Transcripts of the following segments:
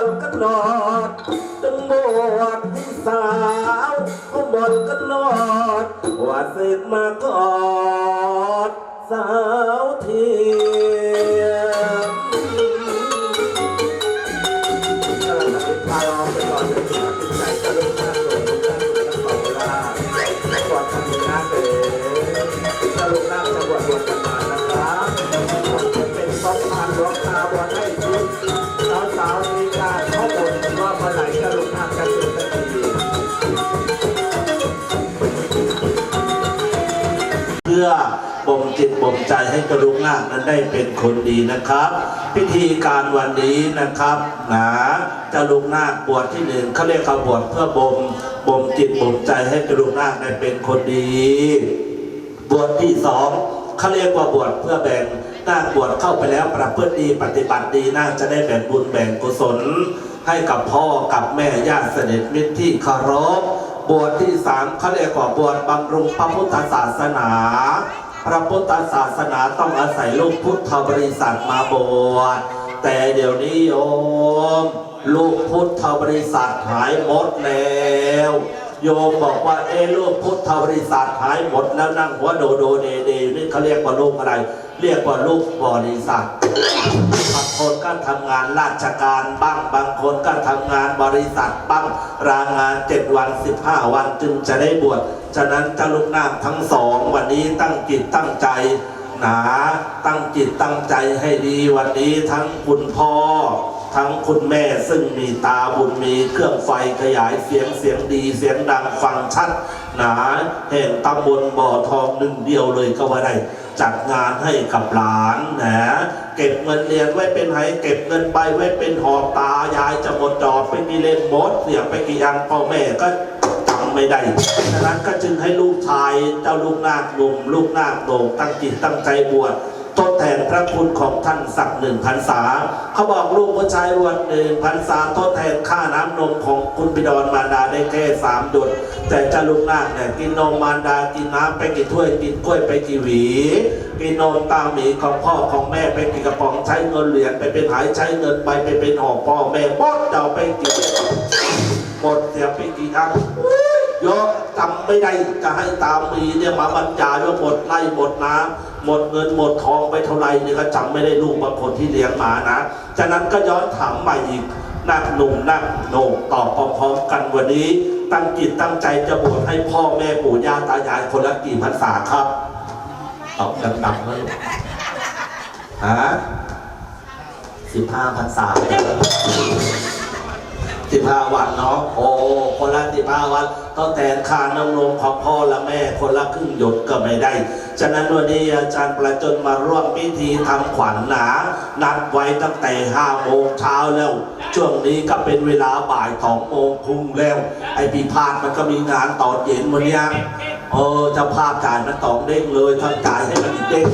อบอลกันนอดจงบวชให้สาวพ่อบอลกันนอดว่าเสกมากอดสาวเทียมกำลังจะติดพาเราไปก่อนะใจจะลุกหน้าโดดลุกหน้าโดดกันต่อเวลาก่อนทำหน้าเลยจะลุกหน้าจะบวชบวชกันมานะครับเป็นสองพันหลวงตาบวชให้ทุก จให้กระลุกนาคนั้นได้เป็นคนดีนะครับ พิธีการวันนี้นะครับนะจะลุกนาคบวชที่หนึ่งเขาเรียกเขาบวชเพื่อบ่มบ่มจิตบ่มใจให้กระลุกนาคได้เป็นคนดี บวชที่สองเขาเรียกว่าบวชเพื่อแบ่งนาคบวชเข้าไปแล้วประพฤติดีปฏิบัติดีนาคจะได้แบ่งบุญแบ่งกุศล ให้กับพ่อกับแม่ญาติสนิทมิตรที่เคารพบวชที่สามเขาเรียกว่าบวชบำรุงพระพุทธศาสนา พระพุทธศาสนาต้องอาศัยลูกพุทธบริษัทมาบวชแต่เดี๋ยวนี้โยม ลูกพุทธบริษัทหายหมดแล้ว โยมบอกว่าเอลูกพุทธบริษัทหายหมดแล้วนั่งหัวโดโดเดเดนี่เขาเรียกว่าลูกอะไร เรียกว่าลูกบริษัทบางคนก็ทำงานราชการบ้างบางคนก็ทำงานบริษัทบ้างรางานเจ็ดวันสิบห้าวันจึงจะได้บวช ฉะนั้นเจ้าลูกนาคทั้งสองวันนี้ตั้งจิตตั้งใจหนาตั้งจิตตั้งใจให้ดีวันนี้ทั้งคุณพ่อ ทั้งคุณแม่ซึ่งมีตาบุญมีเครื่องไฟขยายเสียงเสียงดีเสียงดังฟังชัด หนาแห่งตำบลบ่อทองหนึ่งเดียวเลยก็ว่าได้จัดงานให้กับหลานนะเก็บเงินเรียนไว้เป็นไหเก็บเงินไปไว้เป็นหอบตายายจะหมดจอบไปมีเล่นมดเสียไปกี่อันพ่อแม่ก็ ไม่ได้ฉะนั้นก็จึงให้ลูกชายเจ้าลูกนาคหนุ่มลูกนาคโด่งตั้งจิตตั้งใจบวชทดแทนพระคุณของท่านสักหนึ่งพรรษา เขาบอกลูกผู้ชายบวชหนึ่งพรรษาทดแทนค่าน้ำนมของคุณบิดรมารดาได้แค่สามหยดแต่เจ้าลูกนาคเนี่ยกินนมมารดากินน้ำไปกี่ถ้วยกินกล้วยไปกี่หวีกินนมตามหมีของพ่อของแม่ไปกี่กระป๋องใช้เงินเหรียญไปเป็นหายใช้เงินไปไปเป็นหอบพ่อแม่หมดเดาไปกี่หมดเสียไปกี่ครั้ง ยอะจำไม่ได้จะให้ตามมีเนี่ยมาบรรยายว่าหมดไร่หมดน้ำหมดเงินหมดทองไปเท่าไหร่เนี่ยก็จำไม่ได้ลูกบางคนที่เลี้ยงมานะฉะนั้นก็ย้อนถามใหม่อีกนักหนุ่มนักโหน่งตอบพร้อมๆกันวันนี้ ตั้งจิตตั้งใจจะบวชให้พ่อแม่ปู่ย่าตายายคนละกี่พรรษาครับตอบดังๆเลยฮะสิบห้าพรรษา สิบห้าวันเนาะโอ้คนละสิบห้าวันต้องแทนค่าน้ำนมของพ่อและแม่คนละครึ่งหยดก็ไม่ได้ ฉะนั้นวันนี้อาจารย์ประจนมาร่วมพิธีทำขวัญหนา นัดไว้ตั้งแต่ห้าโมงเช้าแล้ว ช่วงนี้ก็เป็นเวลาบ่ายสองโมงครึ่งแล้ว ไอปีพาดมันก็มีงานตอนเย็นวันเนี้ยเออเจะภาพจ่ายมันตองเด้งเลยทั้งจ่ายให้มันอีกเด้ง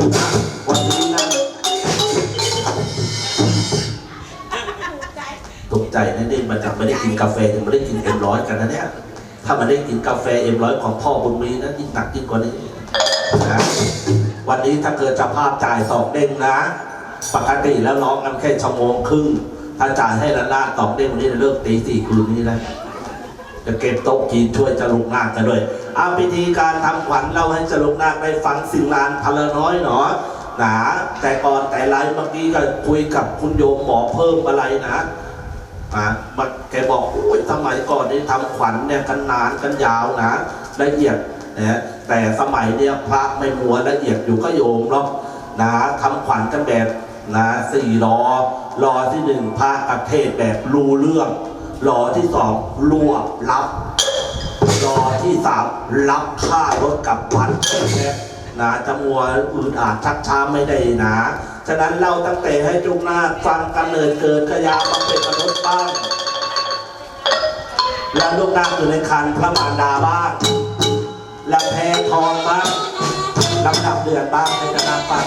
ใจนะนี่มันจะไม่ได้กินกาแฟยังไม่ได้กินเอ็มร้อยกันนะเนี่ยถ้ามันได้กินกาแฟเอ็มร้อยของพ่อบุญมีนะยิ่งหนักยิ่งกว่านี้นะวันนี้ถ้าเกิดจะภาพจ่ายสองเด้งนะ ปกติแล้วร้องกันแค่ชั่วโมงครึ่งถ้าจ่ายให้ละนาดสองเด้งวันนี้เลิกตีสี่คืนนี้แล้วจะเก็บโต๊ะจีนช่วยจะลุกนาคกันด้วยเอาพิธีการทำขวัญเล่าให้จะลุกนาคได้ฟังสิ่งลานพลน้อยหนอหนาแต่ก่อนแต่ไรเมื่อกี้ก็คุยกับคุณโยมหมอเพิ่มอะไรนะ อะมาแกบอกโอ้ยสมัยก่อนนี่ทำขวัญเนี่ยกันนานกันยาวนะละเอียดนะแต่สมัยเนี่ยพระไม่มัวละเอียดอยู่ก็โยมหรอกนะทำขวัญกันแบบนะสี่รอรอที่หนึ่งพระประเทศแบบรู้เรื่องรอที่สองรวบรับรอที่สามรับค่ารถกลับวัดนะจะมัวอืดอาดชักช้าไม่ได้นะ ฉะนั้นเราตั้งแต่ให้จุกหน้าฟังกำเนิดเกิดขยามาเป็นมนุษย์บ้างแล้วลูกนาคอยู่ในคันพระมารดาบ้างแล้วแพ้ทองบ้างลำดับเดือนบ้างให้กระนาฟัง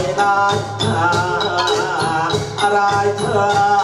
ไว้ได้อะไรเธอ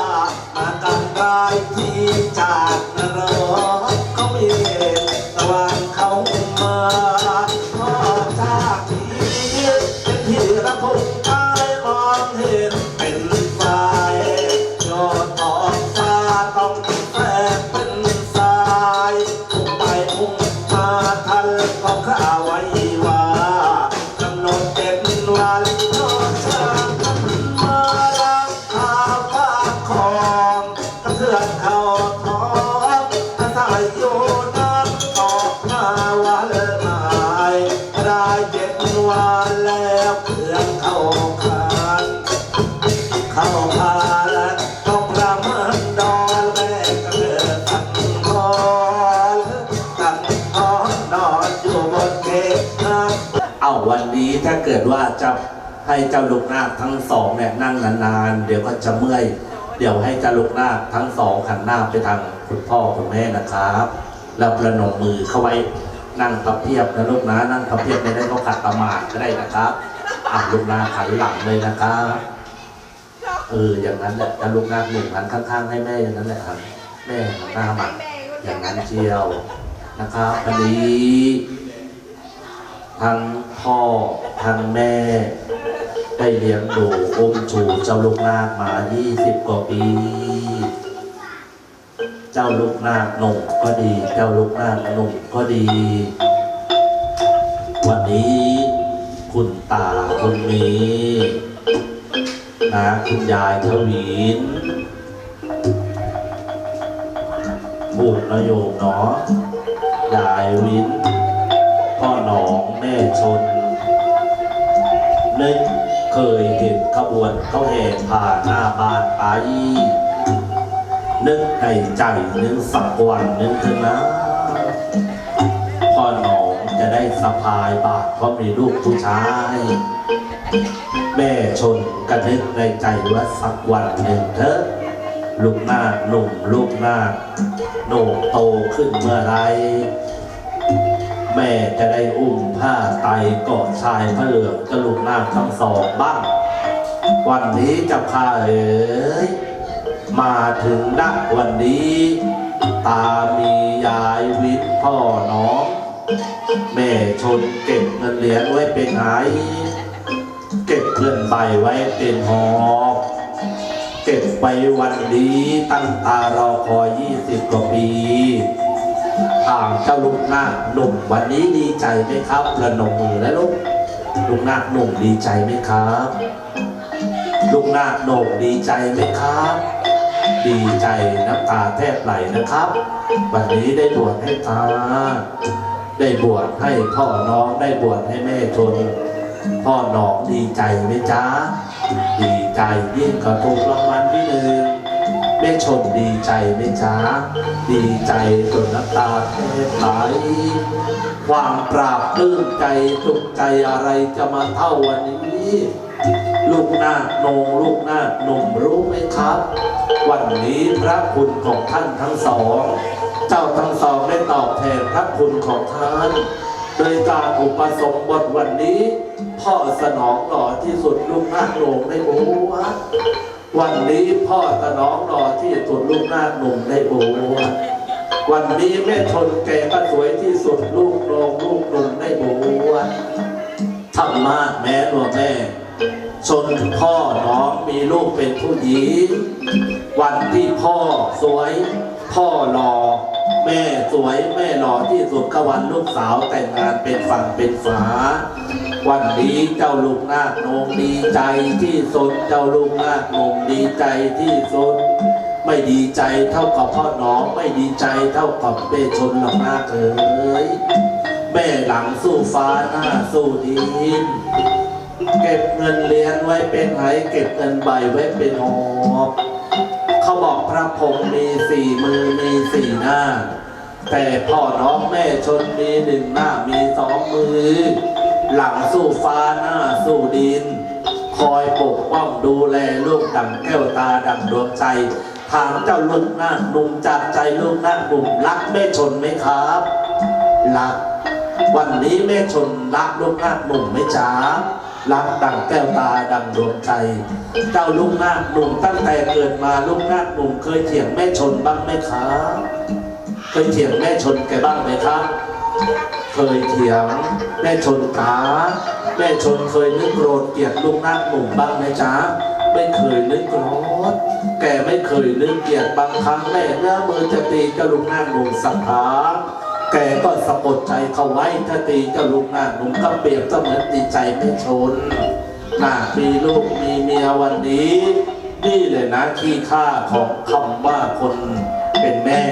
วันนี้ถ้าเกิดว่าจะให้เจ้าลูกนาคทั้งสองเนี่ยนั่งนานๆ เดี๋ยวก็จะเมื่อย เดี๋ยวให้เจ้าลูกนาคทั้งสองหันหน้าไปทางคุณพ่อคุณแม่นะครับ แล้วประนมมือเข้าไว้นั่งพับเพียบนะลูกนะนั่งพับเพียบไม่ได้ก็ขัดประมาทก็ได้นะครับอะลูกนาคหันหลังเลยนะครับเอออย่างนั้นแหละจะลูกนาคหนึ่งหันข้างๆให้แม่อย่างนั้นแหละครับแม่หันหน้ามาอย่างนั้นเชียวนะครับอันนี้ ทั้งพ่อทั้งแม่ ได้เลี้ยงดูอุ้มชูเจ้าลูกนาคมา 20 กว่าปี เจ้าลูกนาคหนุ่มก็ดี เจ้าลูกนาคหนุ่มก็ดี วันนี้คุณตาคุณมีนะคุณยายทวีนบุญนโยมเนาะยายวิน พ่อหนองแม่ชนนึกเคยเห็นขบวนเขาแห่ผ่านหน้าบ้านไปนึกในใจนึกสักวันนึกถึงนะพ่อหนองจะได้สะพายบาทเพราะมีลูกผู้ชาย แม่ชนกระนึกในใจว่าสักวันหนึ่งเถอะลูกหน้าหนุ่มลูกหน้าโหนุ่มโตขึ้นเมื่อไร แม่จะได้อุ้มผ้าไตกอดชายพระเหลืองจะลูกหน้าคทั้งสองบ้าง วันนี้จะพาเอ๋ยมาถึงนักวันนี้ ตามียายวิทย์พ่อน้อง แม่ชนเก็บเงินเหรียญไว้เป็นไหเก็บเงินใบไว้เป็นหอบเก็บไว้วันนี้ตั้งตารอคอย20กว่าปี ทางเจ้าลูกนาคหนุ่มวันนี้ดีใจไหมครับระนมมือและลูกลูกนาคหนุ่มดีใจไหมครับ ลูกนาคหนุ่มดีใจไหมครับ ดีใจน้ำตาแทบไหลนะครับ วันนี้ได้บวชให้ตาได้บวชให้พ่อน้องได้บวชให้แม่ชนพ่อหนองดีใจไหมจ๊ะดีใจยิ่งกว่าถูกรางวัลที่หนึ่ง ชมดีใจไหมจ๊ะ ดีใจจนน้ำตาแทบไหลความปราบปลื้มใจจุกใจอะไรจะมาเท่าวันนี้ ลูกหน้าโนงลูกหน้าหนุ่มรู้ไหมครับ วันนี้พระคุณของท่านทั้งสอง เจ้าทั้งสองได้ตอบแทนพระคุณของท่านโดยการอุปสมบทวันนี้ พ่อสนองหล่อที่สุดลูกหน้าคโหนงในบวช วันนี้พ่อสนองหล่อที่สุดลูกหน้าหนุ่มในบวชวันนี้แม่ชนแก่ก็สวยที่สุดลูกโหนงลูกหนุ่มในบวชธรรมะแม่หลวงแม่ชนพ่อน้องมีลูกเป็นผู้หญิงวันที่พ่อสวย พ่อหล่อแม่สวยแม่หล่อที่สุดก็วันลูกสาวแต่งงานเป็นฝั่งเป็นฝา วันนี้เจ้าลูกนาคโนงดีใจที่สุดเจ้าลูกนาคโนงดีใจที่สุดไม่ดีใจเท่ากับพ่อน้องไม่ดีใจเท่ากับเบชนหลังนาเอ๋ยแม่หลังสู้ฟ้าหน้าสู้ดินเก็บเงินเรียนไว้เป็นไหเก็บเงินใบไว้เป็นหอบเขาบอกพระพงมีสี่มือมีสี่หน้า แต่พ่อน้องแม่ชนมีหนึ่งหน้ามีสองมือ หลังสู้ฟ้าหน้าสู้ดิน คอยปกป้องดูแลลูกดังแก้วตาดังดวงใจ ถามเจ้าลูกหน้าหนุ่มจากใจลูกหน้าหนุ่มรักแม่ชนไหมครับรักวันนี้แม่ชนรักลูกหน้าหนุ่มไหมจ๊ะรักดังแก้วตาดังดวงใจ เจ้าลูกหน้าหนุ่มตั้งแต่เกิดมาลูกหน้าหนุ่มเคยเถียงแม่ชนบ้างไหมครับเคยเถียงแม่ชนแกบ้างไหมครับ เคยเถียงแม่ชนกาแม่ชนเคยนึกโกรธเกลียดลูกนาคหนุ่มบ้างไหมจ๊ะไม่เคยนึกโกรธแกไม่เคยนึกเกลียดบางครั้งแม่เนื้อมือจะตีเจ้าลูกนาคหนุ่มสักครั้งแกก็สะกดใจเขาไว้ถ้าตีเจ้าลูกนาคหนุ่มก็เปรียบเสมือนตีใจแม่ชนนามีลูกมีเมียวันนี้ นี่เลยนะขี้ค่าของคำว่าคนเป็นแม่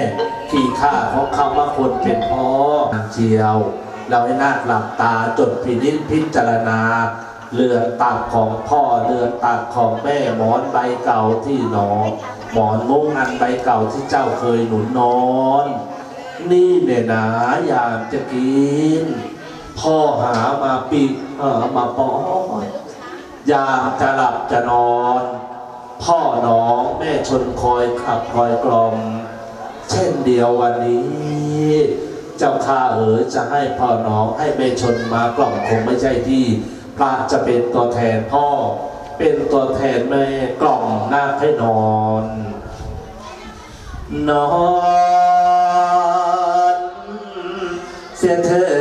ขี้ค่าของคำว่าคนเป็นพ่อนางเจียว เราให้นาคหลับตาจดพินิจพิจารณาเรือนตักของพ่อเรือนตักของแม่หมอนใบเก่าที่นอนหมอนมุ้งอันใบเก่าที่เจ้าเคยหนุนนอน นี่เนี่ยนะอยากจะกิน พ่อหามาปีกหามาป้อนยามจะหลับจะนอน พ่อน้องแม่ชนคอยขับคอยกล่อม เช่นเดียววันนี้ เจ้าข้าเอ๋ยจะให้พ่อน้องให้แม่ชนมากล่องคงไม่ใช่ที่ พระจะเป็นตัวแทนพ่อ เป็นตัวแทนแม่กล่องนาคให้นอนนอน เสียเธอ